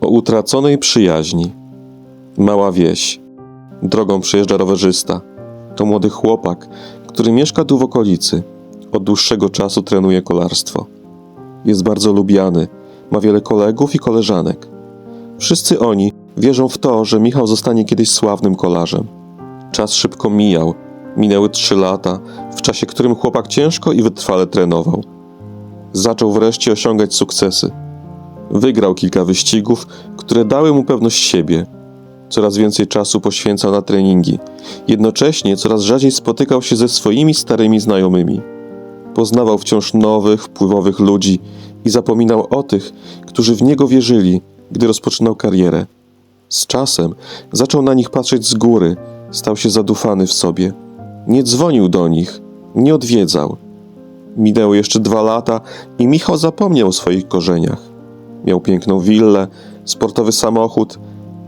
o utraconej przyjaźni. Mała wieś. Drogą przejeżdża rowerzysta. To młody chłopak, który mieszka tu w okolicy. Od dłuższego czasu trenuje kolarstwo. Jest bardzo lubiany, ma wiele kolegów i koleżanek. Wszyscy oni wierzą w to, że Michał zostanie kiedyś sławnym kolarzem. Czas szybko mijał. Minęły trzy lata, w czasie którym chłopak ciężko i wytrwale trenował. Zaczął wreszcie osiągać sukcesy. Wygrał kilka wyścigów, które dały mu pewność siebie. Coraz więcej czasu poświęcał na treningi. Jednocześnie coraz rzadziej spotykał się ze swoimi starymi znajomymi. Poznawał wciąż nowych, wpływowych ludzi i zapominał o tych, którzy w niego wierzyli, gdy rozpoczynał karierę. Z czasem zaczął na nich patrzeć z góry, stał się zadufany w sobie. Nie dzwonił do nich, nie odwiedzał. Minęły jeszcze dwa lata i Michał zapomniał o swoich korzeniach. Miał piękną willę, sportowy samochód.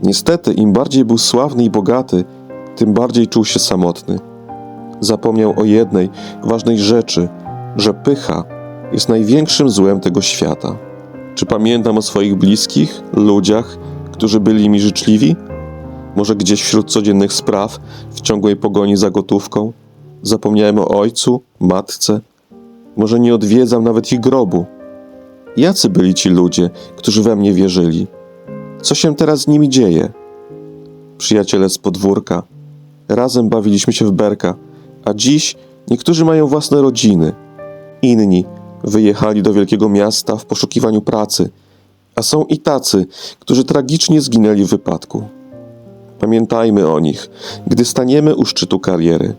Niestety, im bardziej był sławny i bogaty, tym bardziej czuł się samotny. Zapomniał o jednej ważnej rzeczy, że pycha jest największym złem tego świata. Czy pamiętam o swoich bliskich, ludziach, którzy byli mi życzliwi? Może gdzieś wśród codziennych spraw, w ciągłej pogoni za gotówką? Zapomniałem o ojcu, matce? Może nie odwiedzam nawet ich grobu? Jacy byli ci ludzie, którzy we mnie wierzyli? Co się teraz z nimi dzieje? Przyjaciele z podwórka. Razem bawiliśmy się w berka, a dziś niektórzy mają własne rodziny. Inni wyjechali do wielkiego miasta w poszukiwaniu pracy, a są i tacy, którzy tragicznie zginęli w wypadku. Pamiętajmy o nich, gdy staniemy u szczytu kariery.